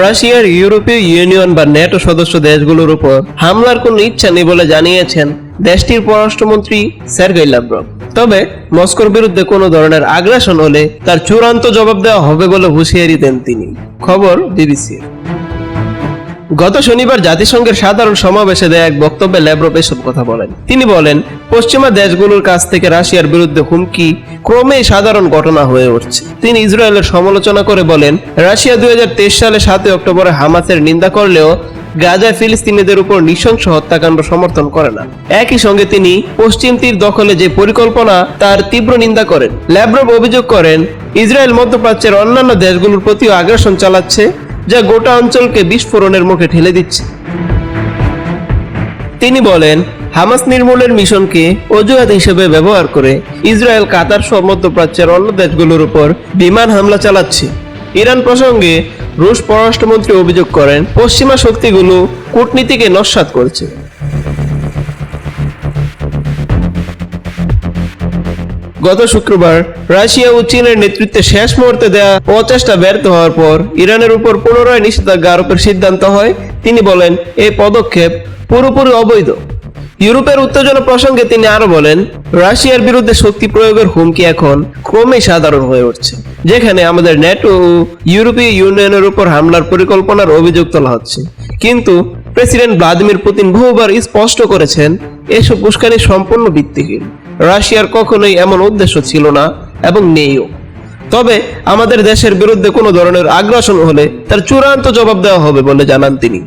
রাশিয়ার ইউরোপীয় ইউনিয়ন বা ন্যাটো সদস্য দেশগুলোর উপর হামলার কোনো ইচ্ছা নেই বলে জানিয়েছেন দেশটির পররাষ্ট্রমন্ত্রী সার্গেই লাভরভ তবে মস্কোর বিরুদ্ধে কোনো ধরনের আগ্রাসন হলে তার চূড়ান্ত জবাব দেওয়া হবে বলে হুঁশিয়ারি দেন তিনি। খবর বিবিসি গত শনিবার জাতিসংঘের সাধারণ সমাবেশে দেয়া এক বক্তব্যে ল্যাব্রভ এসব কথা বলেন। তিনি বলেন, পশ্চিমা দেশগুলোর কাছ থেকে রাশিয়ার বিরুদ্ধে হুমকি ক্রমেই সাধারণ ঘটনা হয়ে উঠছে। তিনি ইসরায়েলের সমালোচনা করে বলেন, রাশিয়া দুই সালে সাতই অক্টোবরে হামাসের নিন্দা করলেও গাজায় ফিলিস্তিনিদের উপর নৃশংস হত্যাকাণ্ড সমর্থন করে না। একই সঙ্গে তিনি পশ্চিম তীর দখলে যে পরিকল্পনা, তার তীব্র নিন্দা করেন। ল্যাব্রভ অভিযোগ করেন, ইসরায়েল মধ্যপ্রাচ্যের অন্যান্য দেশগুলোর প্রতিও আগ্রাসন চালাচ্ছে যা গোটা অঞ্চলকে বিস্ফোরণের মুখে ঠেলে দিচ্ছে। তিনি বলেন, হামাস নির্মূলের মিশনকে অজুহাত হিসেবে ব্যবহার করে ইসরায়েল কাতার সহ মধ্যপ্রাচ্যের অন্য দেশগুলোর উপর বিমান হামলা চালাচ্ছে। ইরান প্রসঙ্গে রুশ পররাষ্ট্রমন্ত্রী অভিযোগ করেন, পশ্চিমা শক্তিগুলো কূটনীতিকে নস্বাত করছে। গত শুক্রবার রাশিয়া ও চীনের নেতৃত্বে শেষ মুহূর্তে দেয়া প্রচেষ্টা ব্যর্থ হওয়ার পর ইরানের উপর পুনরায় নিষেধাজ্ঞা আরোপের সিদ্ধান্ত হয়। তিনি বলেন এই পদক্ষেপ পুরোপুরি অবৈধ। ইউরোপের উত্তেজনা প্রসঙ্গে তিনি আরও বলেন, রাশিয়ার বিরুদ্ধে শক্তি প্রয়োগের হুমকি এখন ক্রমেই সাধারণ হয়ে উঠছে, যেখানে আমাদের ন্যাটো ও ইউরোপীয় ইউনিয়নের উপর হামলার পরিকল্পনার অভিযোগ তোলা হচ্ছে। কিন্তু প্রেসিডেন্ট ভ্লাদিমির পুতিন বহুবার স্পষ্ট করেছেন, এসব উস্কানি সম্পূর্ণ ভিত্তিহীন। রাশিয়ার কখনোই এমন উদ্দেশ্য ছিল না এবং নেইও। তবে আমাদের দেশের বিরুদ্ধে কোনো ধরনের আগ্রাসন হলে তার চূড়ান্ত জবাব দেওয়া হবে বলে জানান তিনি।